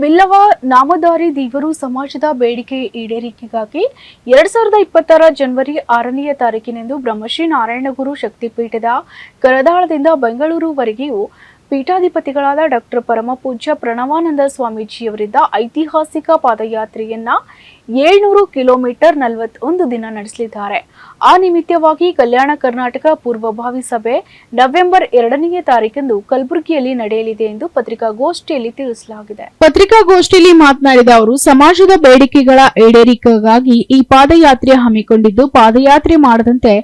ಬಿಲ್ಲವ ನಾಮಧಾರಿ ದೇವರು ಸಮಾಜದ ಬೇಡಿಕೆ ಈಡೇರಿಕೆಗಾಗಿ ಎರಡ್ ಸಾವಿರದ ಇಪ್ಪತ್ತರ ಜನವರಿ ಆರನೆಯ ತಾರೀಕಿನಂದು ಬ್ರಹ್ಮಶ್ರೀ ನಾರಾಯಣಗುರು ಶಕ್ತಿಪೀಠದ ಕರದಾಳದಿಂದ ಬೆಂಗಳೂರುವರೆಗೆಯೂ ಪೀಠಾಧಿಪತಿಗಳಾದ ಡಾಕ್ಟರ್ ಪರಮಪೂಜ್ಯ ಪ್ರಣವಾನಂದ ಸ್ವಾಮೀಜಿಯವರಿಂದ ಐತಿಹಾಸಿಕ ಪಾದಯಾತ್ರೆಯನ್ನ ಏಳ್ನೂರು ಕಿಲೋಮೀಟರ್ ನಲವತ್ತೊಂದು ದಿನ ನಡೆಸಲಿದ್ದಾರೆ. ಆ ನಿಮಿತ್ತವಾಗಿ ಕಲ್ಯಾಣ ಕರ್ನಾಟಕ ಪೂರ್ವಭಾವಿ ಸಭೆ ನವೆಂಬರ್ ಎರಡನೆಯ ತಾರೀಕಂದು ಕಲಬುರಗಿಯಲ್ಲಿ ನಡೆಯಲಿದೆ ಎಂದು ಪತ್ರಿಕಾಗೋಷ್ಠಿಯಲ್ಲಿ ತಿಳಿಸಲಾಗಿದೆ. ಪತ್ರಿಕಾಗೋಷ್ಠಿಯಲ್ಲಿ ಮಾತನಾಡಿದ ಅವರು, ಸಮಾಜದ ಬೇಡಿಕೆಗಳ ಈಡೇರಿಕೆಗಾಗಿ ಈ ಪಾದಯಾತ್ರೆ ಹಮ್ಮಿಕೊಂಡಿದ್ದು, ಪಾದಯಾತ್ರೆ ಮಾಡದಂತೆ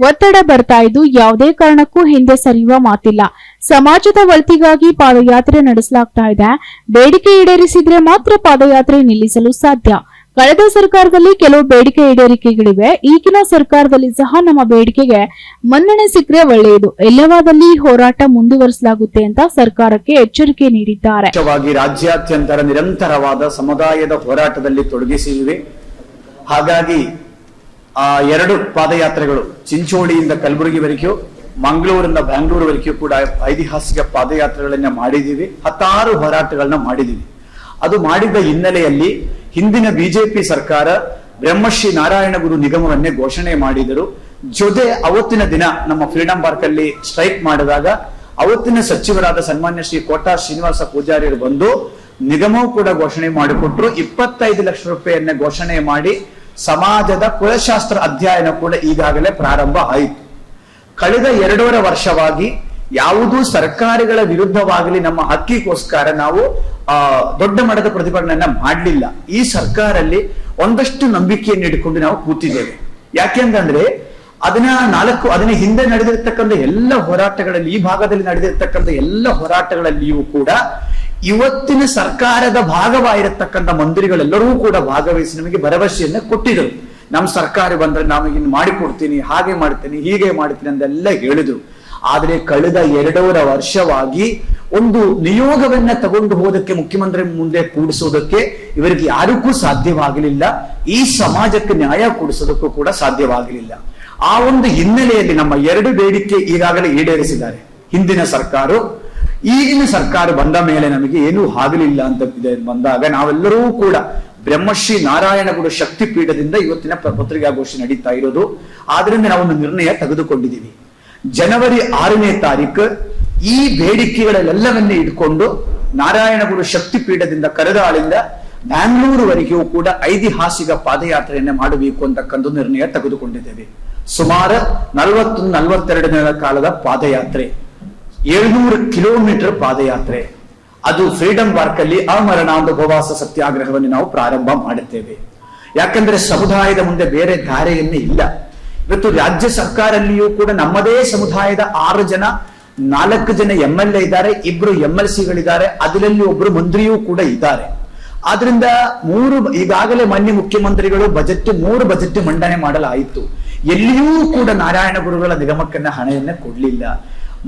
ಒತ್ತಡ ಬರ್ತಾ ಇದ್ದು, ಯಾವುದೇ ಕಾರಣಕ್ಕೂ ಹಿಂದೆ ಸರಿಯುವ ಮಾತಿಲ್ಲ. ಸಮಾಜದ ಒಳಿತಿಗಾಗಿ ಪಾದಯಾತ್ರೆ ನಡೆಸಲಾಗ್ತಾ ಇದೆ. ಬೇಡಿಕೆ ಈಡೇರಿಸಿದ್ರೆ ಮಾತ್ರ ಪಾದಯಾತ್ರೆ ನಿಲ್ಲಿಸಲು ಸಾಧ್ಯ. ಕಳೆದ ಸರ್ಕಾರದಲ್ಲಿ ಕೆಲವು ಬೇಡಿಕೆ ಈಡೇರಿಕೆಗಳಿವೆ. ಈಗಿನ ಸರ್ಕಾರದಲ್ಲಿ ಸಹ ನಮ್ಮ ಬೇಡಿಕೆಗೆ ಮನ್ನಣೆ ಸಿಕ್ಕರೆ ಒಳ್ಳೆಯದು. ಎಲ್ಲವಾದಲ್ಲಿ ಹೋರಾಟ ಮುಂದುವರಿಸಲಾಗುತ್ತೆ ಅಂತ ಸರ್ಕಾರಕ್ಕೆ ಎಚ್ಚರಿಕೆ ನೀಡಿದ್ದಾರೆ. ಮುಖ್ಯವಾಗಿ ರಾಜ್ಯಾದ್ಯಂತರ ನಿರಂತರವಾದ ಸಮುದಾಯದ ಹೋರಾಟದಲ್ಲಿ ತೊಡಗಿಸಿವೆ ಹಾಗಾಗಿ ಆ ಎರಡು ಪಾದಯಾತ್ರೆಗಳು ಚಿಂಚೋಳಿಯಿಂದ ಕಲಬುರಗಿವರೆಗೂ, ಮಂಗಳೂರಿಂದ ಬ್ಯಾಂಗ್ಳೂರ್ವರೆಗೂ ಕೂಡ ಐತಿಹಾಸಿಕ ಪಾದಯಾತ್ರೆಗಳನ್ನ ಮಾಡಿದ್ದೀವಿ. ಹತ್ತಾರು ಹೋರಾಟಗಳನ್ನ ಮಾಡಿದ್ದೀವಿ. ಅದು ಮಾಡಿದ ಹಿನ್ನೆಲೆಯಲ್ಲಿ ಹಿಂದಿನ ಬಿಜೆಪಿ ಸರ್ಕಾರ ಬ್ರಹ್ಮಶ್ರೀ ನಾರಾಯಣ ಗುರು ನಿಗಮವನ್ನೇ ಘೋಷಣೆ ಮಾಡಿದರು. ಜೊತೆ ಅವತ್ತಿನ ದಿನ ನಮ್ಮ ಫ್ರೀಡಂ ಪಾರ್ಕ್ ಅಲ್ಲಿ ಸ್ಟ್ರೈಕ್ ಮಾಡಿದಾಗ ಅವತ್ತಿನ ಸಚಿವರಾದ ಸನ್ಮಾನ್ಯ ಶ್ರೀ ಕೋಟಾ ಶ್ರೀನಿವಾಸ ಪೂಜಾರಿಯರು ಬಂದು ನಿಗಮವೂ ಕೂಡ ಘೋಷಣೆ ಮಾಡಿಕೊಟ್ರು. ಇಪ್ಪತ್ತೈದು ಲಕ್ಷ ರೂಪಾಯಿಯನ್ನ ಘೋಷಣೆ ಮಾಡಿ ಸಮಾಜದ ಕುಲಶಾಸ್ತ್ರ ಅಧ್ಯಯನ ಕೂಡ ಈಗಾಗಲೇ ಪ್ರಾರಂಭ ಆಯಿತು. ಕಳೆದ ಎರಡೂವರೆ ವರ್ಷವಾಗಿ ಯಾವುದೂ ಸರ್ಕಾರಗಳ ವಿರುದ್ಧವಾಗಲಿ ನಮ್ಮ ಹಕ್ಕಿಗೋಸ್ಕರ ನಾವು ದೊಡ್ಡ ಮಟ್ಟದ ಪ್ರತಿಭಟನೆಯನ್ನ ಮಾಡಲಿಲ್ಲ. ಈ ಸರ್ಕಾರಲ್ಲಿ ಒಂದಷ್ಟು ನಂಬಿಕೆಯನ್ನು ಇಟ್ಕೊಂಡು ನಾವು ಕೂತಿದ್ದೇವೆ. ಯಾಕೆಂತಂದ್ರೆ ಅದನ್ನ ನಾಲ್ಕು, ಅದನ್ನ ಹಿಂದೆ ನಡೆದಿರ್ತಕ್ಕಂಥ ಎಲ್ಲ ಹೋರಾಟಗಳಲ್ಲಿ, ಈ ಭಾಗದಲ್ಲಿ ನಡೆದಿರ್ತಕ್ಕಂಥ ಎಲ್ಲ ಹೋರಾಟಗಳಲ್ಲಿಯೂ ಕೂಡ ಇವತ್ತಿನ ಸರ್ಕಾರದ ಭಾಗವಾಗಿರತಕ್ಕಂಥ ಮಂತ್ರಿಗಳೆಲ್ಲರೂ ಕೂಡ ಭಾಗವಹಿಸಿ ನಮಗೆ ಭರವಸೆಯನ್ನ ಕೊಟ್ಟಿದ್ರು. ನಮ್ಮ ಸರ್ಕಾರ ಬಂದ್ರೆ ನಮಗೆ ಮಾಡಿಕೊಡ್ತೀನಿ, ಹಾಗೆ ಮಾಡ್ತೀನಿ, ಹೀಗೆ ಮಾಡ್ತೀನಿ ಅಂತೆಲ್ಲ ಹೇಳಿದ್ರು. ಆದರೆ ಕಳೆದ ಎರಡೂವರೆ ವರ್ಷವಾಗಿ ಒಂದು ನಿಯೋಗವನ್ನ ತಗೊಂಡು ಹೋದಕ್ಕೆ ಮುಖ್ಯಮಂತ್ರಿ ಮುಂದೆ ಕೂಡಿಸೋದಕ್ಕೆ ಇವರಿಗೆ ಯಾರಿಗೂ ಸಾಧ್ಯವಾಗಲಿಲ್ಲ. ಈ ಸಮಾಜಕ್ಕೆ ನ್ಯಾಯ ಕೊಡಿಸೋದಕ್ಕೂ ಕೂಡ ಸಾಧ್ಯವಾಗಲಿಲ್ಲ. ಆ ಒಂದು ಹಿನ್ನೆಲೆಯಲ್ಲಿ ನಮ್ಮ ಎರಡು ಬೇಡಿಕೆ ಈಗಾಗಲೇ ಈಡೇರಿಸಿದ್ದಾರೆ. ಹಿಂದಿನ ಸರ್ಕಾರ ಈಗಿನ ಸರ್ಕಾರ ಬಂದ ಮೇಲೆ ನಮಗೆ ಏನೂ ಆಗಲಿಲ್ಲ ಅಂತ ಬಂದಾಗ ನಾವೆಲ್ಲರೂ ಕೂಡ ಬ್ರಹ್ಮಶ್ರೀ ನಾರಾಯಣ ಗುರು ಶಕ್ತಿ ಪೀಠದಿಂದ ಇವತ್ತಿನ ಪತ್ರಿಕಾಗೋಷ್ಠಿ ನಡೀತಾ ಇರೋದು. ಆದ್ರಿಂದ ನಾವೊಂದು ನಿರ್ಣಯ ತೆಗೆದುಕೊಂಡಿದ್ದೀವಿ. ಜನವರಿ ಆರನೇ ತಾರೀಕು ಈ ಬೇಡಿಕೆಗಳೆಲ್ಲವನ್ನೇ ಇಟ್ಕೊಂಡು ನಾರಾಯಣಗುರು ಶಕ್ತಿ ಪೀಠದಿಂದ ಕರೆದಾಳಿಂದ ಬ್ಯಾಂಗ್ಳೂರುವರೆಗೂ ಕೂಡ ಐತಿಹಾಸಿಕ ಪಾದಯಾತ್ರೆಯನ್ನ ಮಾಡಬೇಕು ಅಂತಕ್ಕಂಥ ನಿರ್ಣಯ ತೆಗೆದುಕೊಂಡಿದ್ದೇವೆ. ಸುಮಾರು ನಲವತ್ತು ನಲವತ್ತೆರಡನೇ ಕಾಲದ ಪಾದಯಾತ್ರೆ. ಏಳ್ನೂರು ಕಿಲೋಮೀಟರ್ ಪಾದಯಾತ್ರೆ. ಅದು ಫ್ರೀಡಂ ಪಾರ್ಕ್ ಅಲ್ಲಿ ಉಪವಾಸ ಸತ್ಯಾಗ್ರಹವನ್ನು ನಾವು ಪ್ರಾರಂಭ ಮಾಡುತ್ತೇವೆ ಯಾಕಂದ್ರೆ ಸಮುದಾಯದ ಮುಂದೆ ಬೇರೆ ಧಾರೆಯನ್ನೇ ಇಲ್ಲ. ಇವತ್ತು ರಾಜ್ಯ ಸರ್ಕಾರಲ್ಲಿಯೂ ಕೂಡ ನಮ್ಮದೇ ಸಮುದಾಯದ ಆರು ಜನ ನಾಲ್ಕು ಜನ ಎಂ ಎಲ್ ಎ ಇದ್ದಾರೆ, ಇಬ್ರು ಎಂ ಎಲ್ ಸಿಗಳಿದ್ದಾರೆ ಅದರಲ್ಲಿ ಒಬ್ರು ಮಂತ್ರಿಯೂ ಕೂಡ ಇದ್ದಾರೆ. ಆದ್ರಿಂದ ಮೂರು ಈಗಾಗಲೇ ಮಾನ್ಯ ಮುಖ್ಯಮಂತ್ರಿಗಳು ಬಜೆಟ್, ಮೂರು ಬಜೆಟ್ ಮಂಡನೆ ಮಾಡಲಾಯಿತು. ಎಲ್ಲಿಯೂ ಕೂಡ ನಾರಾಯಣ ಗುರುಗಳ ನಿಗಮಕ್ಕನ್ನ ಹಣೆಯನ್ನ ಕೊಡ್ಲಿಲ್ಲ.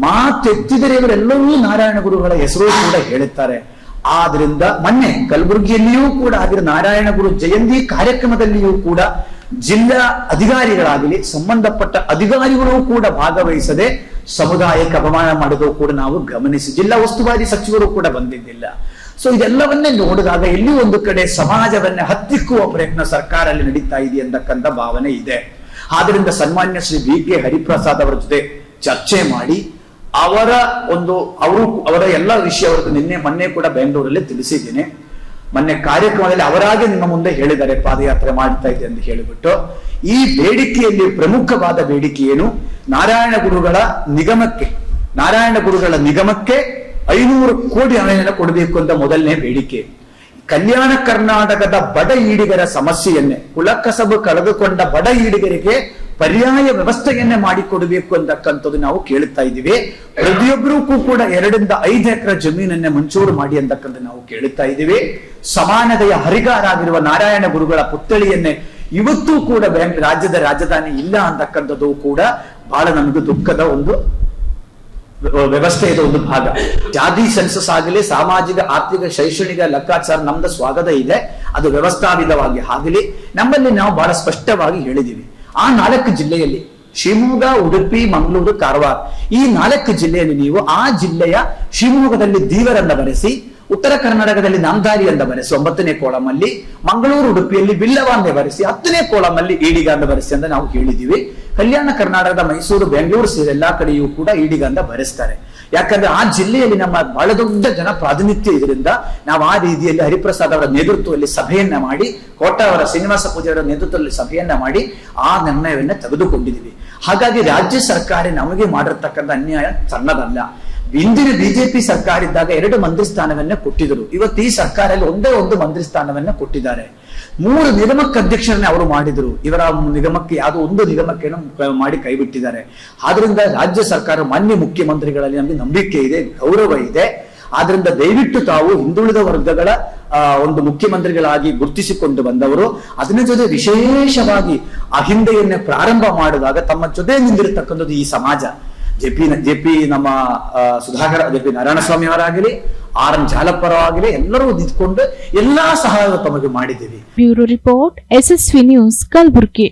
ಮಾತೆತ್ತಿದರೆ ಇವರೆಲ್ಲರೂ ನಾರಾಯಣ ಗುರುಗಳ ಹೆಸರು ಕೂಡ ಹೇಳುತ್ತಾರೆ. ಆದ್ರಿಂದ ಮೊನ್ನೆ ಕಲಬುರಗಿಯಲ್ಲಿಯೂ ಕೂಡ ಆಗಿರೋ ನಾರಾಯಣ ಗುರು ಜಯಂತಿ ಕಾರ್ಯಕ್ರಮದಲ್ಲಿಯೂ ಕೂಡ ಜಿಲ್ಲಾ ಅಧಿಕಾರಿಗಳಾಗಲಿ, ಸಂಬಂಧಪಟ್ಟ ಅಧಿಕಾರಿಗಳು ಕೂಡ ಭಾಗವಹಿಸದೆ ಸಮುದಾಯಕ್ಕೆ ಅಪಮಾನ ಮಾಡೋದು ಕೂಡ ನಾವು ಗಮನಿಸಿ, ಜಿಲ್ಲಾ ಉಸ್ತುವಾರಿ ಸಚಿವರು ಕೂಡ ಬಂದಿದ್ದಿಲ್ಲ. ಸೊ ಇದೆಲ್ಲವನ್ನೇ ನೋಡಿದಾಗ ಇಲ್ಲಿ ಒಂದು ಕಡೆ ಸಮಾಜವನ್ನ ಹತ್ತಿಕ್ಕುವ ಪ್ರಯತ್ನ ಸರ್ಕಾರ ಅಲ್ಲಿ ನಡೀತಾ ಇದೆ ಅಂತಕ್ಕಂಥ ಭಾವನೆ ಇದೆ. ಆದ್ರಿಂದ ಸನ್ಮಾನ್ಯ ಶ್ರೀ ಬಿ ಕೆ ಹರಿಪ್ರಸಾದ್ ಅವರ ಜೊತೆ ಚರ್ಚೆ ಮಾಡಿ, ಅವರ ಒಂದು, ಅವರು, ಅವರ ಎಲ್ಲ ವಿಷಯ ನಿನ್ನೆ ಮೊನ್ನೆ ಕೂಡ ಬೆಂಗಳೂರಲ್ಲಿ ತಿಳಿಸಿದ್ದೇನೆ. ಮೊನ್ನೆ ಕಾರ್ಯಕ್ರಮದಲ್ಲಿ ಅವರಾಗೆ ನಿಮ್ಮ ಮುಂದೆ ಹೇಳಿದ್ದಾರೆ ಪಾದಯಾತ್ರೆ ಮಾಡ್ತಾ ಇದೆ ಅಂತ ಹೇಳಿಬಿಟ್ಟು. ಈ ಬೇಡಿಕೆಯಲ್ಲಿ ಪ್ರಮುಖವಾದ ಬೇಡಿಕೆ ಏನು? ನಾರಾಯಣ ಗುರುಗಳ ನಿಗಮಕ್ಕೆ, ನಾರಾಯಣ ಗುರುಗಳ ನಿಗಮಕ್ಕೆ ಐನೂರು ಕೋಟಿ ಹಣವನ್ನು ಕೊಡಬೇಕು ಅಂತ ಮೊದಲನೇ ಬೇಡಿಕೆ. ಕಲ್ಯಾಣ ಕರ್ನಾಟಕದ ಬಡ ಈಡಿಗರ ಸಮಸ್ಯೆಯನ್ನೇ, ಕುಲಕಸಬು ಕಳೆದುಕೊಂಡ ಬಡ ಈಡಿಗರಿಗೆ ಪರ್ಯಾಯ ವ್ಯವಸ್ಥೆಯನ್ನೇ ಮಾಡಿಕೊಡಬೇಕು ಅಂತಕ್ಕಂಥದ್ದು ನಾವು ಕೇಳುತ್ತಾ ಇದ್ದೀವಿ. ಪ್ರತಿಯೊಬ್ಬರಿಗೂ ಕೂಡ ಎರಡರಿಂದ ಐದು ಎಕರೆ ಜಮೀನನ್ನೇ ಮಂಜೂರು ಮಾಡಿ ಅಂತಕ್ಕಂಥ ನಾವು ಕೇಳುತ್ತಾ ಇದ್ದೀವಿ. ಸಮಾನತೆಯ ಹರಿಗಾರಾಗಿರುವ ನಾರಾಯಣ ಗುರುಗಳ ಪುತ್ಥಳಿಯನ್ನೇ ಇವತ್ತೂ ಕೂಡ ರಾಜ್ಯದ ರಾಜಧಾನಿ ಇಲ್ಲ ಅಂತಕ್ಕಂಥದ್ದು ಕೂಡ ಬಹಳ ನಮಗೆ ದುಃಖದ ಒಂದು ವ್ಯವಸ್ಥೆಯದ ಒಂದು ಭಾಗ. ಜಾತಿ ಸೆನ್ಸಸ್ ಆಗಲಿ, ಸಾಮಾಜಿಕ, ಆರ್ಥಿಕ ಶೈಕ್ಷಣಿಕ ಲೆಕ್ಕಾಚಾರ ನಮ್ದು ಸ್ವಾಗತ ಇದೆ. ಅದು ವ್ಯವಸ್ಥಾವಿಧವಾಗಿ ಆಗಲಿ. ನಮ್ಮಲ್ಲಿ ನಾವು ಬಹಳ ಸ್ಪಷ್ಟವಾಗಿ ಹೇಳಿದೀವಿ ಆ ನಾಲ್ಕು ಜಿಲ್ಲೆಯಲ್ಲಿ ಶಿವಮೊಗ್ಗ, ಉಡುಪಿ, ಮಂಗಳೂರು, ಕಾರವಾರ. ಈ ನಾಲ್ಕು ಜಿಲ್ಲೆಯಲ್ಲಿ ನೀವು ಆ ಜಿಲ್ಲೆಯ ಶಿವಮೊಗ್ಗದಲ್ಲಿ ದೀವರನ್ನ ಬರೆಸಿ, ಉತ್ತರ ಕರ್ನಾಟಕದಲ್ಲಿ ನಾಂದಾರಿ ಅಂತ ಬರೆಸಿ, ಒಂಬತ್ತನೇ ಕೋಲಂ ಅಲ್ಲಿ ಮಂಗಳೂರು, ಉಡುಪಿಯಲ್ಲಿ ಬಿಲ್ಲವ ಅಂತ ಬರೆಸಿ, ಹತ್ತನೇ ಕೋಲಂ ಅಲ್ಲಿ ಈಡಿಗ ಅಂತ ಬರೆಸಿ ಅಂತ ನಾವು ಹೇಳಿದೀವಿ ಕಲ್ಯಾಣ ಕರ್ನಾಟಕದ ಮೈಸೂರು, ಬೆಂಗಳೂರು ಸೇರಿ ಎಲ್ಲಾ ಕಡೆಯೂ ಕೂಡ ಈಡಿಗಂಧ ಬರೆಸ್ತಾರೆ. ಯಾಕಂದ್ರೆ ಆ ಜಿಲ್ಲೆಯಲ್ಲಿ ನಮ್ಮ ಬಹಳ ದೊಡ್ಡ ಜನ ಪ್ರಾತಿನಿಧ್ಯ ಇದರಿಂದ ನಾವು ಆ ರೀತಿಯಲ್ಲಿ ಹರಿಪ್ರಸಾದ್ ಅವರ ನೇತೃತ್ವದಲ್ಲಿ ಸಭೆಯನ್ನ ಮಾಡಿ, ಕೋಟ ಅವರ ಶ್ರೀನಿವಾಸ ಪೂಜಾರಿ ನೇತೃತ್ವದಲ್ಲಿ ಸಭೆಯನ್ನ ಮಾಡಿ ಆ ನಿರ್ಣಯವನ್ನ ತೆಗೆದುಕೊಂಡಿದ್ದೀವಿ. ಹಾಗಾಗಿ ರಾಜ್ಯ ಸರ್ಕಾರ ನಮಗೆ ಮಾಡಿರ್ತಕ್ಕಂಥ ಅನ್ಯಾಯ ಸಣ್ಣದಲ್ಲ. ಇಂದಿನ ಬಿಜೆಪಿ ಸರ್ಕಾರ ಇದ್ದಾಗ ಎರಡು ಮಂತ್ರಿ ಸ್ಥಾನವನ್ನ ಕೊಟ್ಟಿದ್ರು. ಇವತ್ತು ಈ ಸರ್ಕಾರದಲ್ಲಿ ಒಂದೇ ಒಂದು ಮಂತ್ರಿ ಸ್ಥಾನವನ್ನ ಕೊಟ್ಟಿದ್ದಾರೆ. ಮೂರು ನಿಗಮಕ್ಕೆ ಅಧ್ಯಕ್ಷರನ್ನ ಅವರು ಮಾಡಿದ್ರು. ಇವರ ನಿಗಮಕ್ಕೆ ಯಾವುದೋ ಒಂದು ನಿಗಮಕ್ಕೆ ಮಾಡಿ ಕೈಬಿಟ್ಟಿದ್ದಾರೆ ಆದ್ರಿಂದ ರಾಜ್ಯ ಸರ್ಕಾರ ಮಾನ್ಯ ಮುಖ್ಯಮಂತ್ರಿಗಳಲ್ಲಿ ನಮಗೆ ನಂಬಿಕೆ ಇದೆ, ಗೌರವ ಇದೆ. ಆದ್ರಿಂದ ದಯವಿಟ್ಟು ತಾವು ಹಿಂದುಳಿದ ವರ್ಗಗಳ ಒಂದು ಮುಖ್ಯಮಂತ್ರಿಗಳಾಗಿ ಗುರುತಿಸಿಕೊಂಡು ಬಂದವರು, ಅದನ್ನ ಜೊತೆ ವಿಶೇಷವಾಗಿ ಅಹಿಂದೆಯನ್ನ ಪ್ರಾರಂಭ ಮಾಡಿದಾಗ ತಮ್ಮ ಜೊತೆ ನಿಂದಿರತಕ್ಕಂಥದ್ದು ಈ ಸಮಾಜ. ಜೆ ಪಿ ಜೆ ಪಿ ನಮ್ಮ ಸುಧಾಕರ್, ಜೆ ಪಿ ನಾರಾಯಣಸ್ವಾಮಿ ಅವರಾಗಲಿ, ಆರ್ ಎನ್ ಜಾಲಪ್ಪರವಾಗಲಿ ಎಲ್ಲರೂ ನಿಂತ್ಕೊಂಡು ಎಲ್ಲಾ ಸಹಾಯ ತಮಗೆ ಮಾಡಿದ್ದೀವಿ. Bureau report S SV news, Kalaburagi.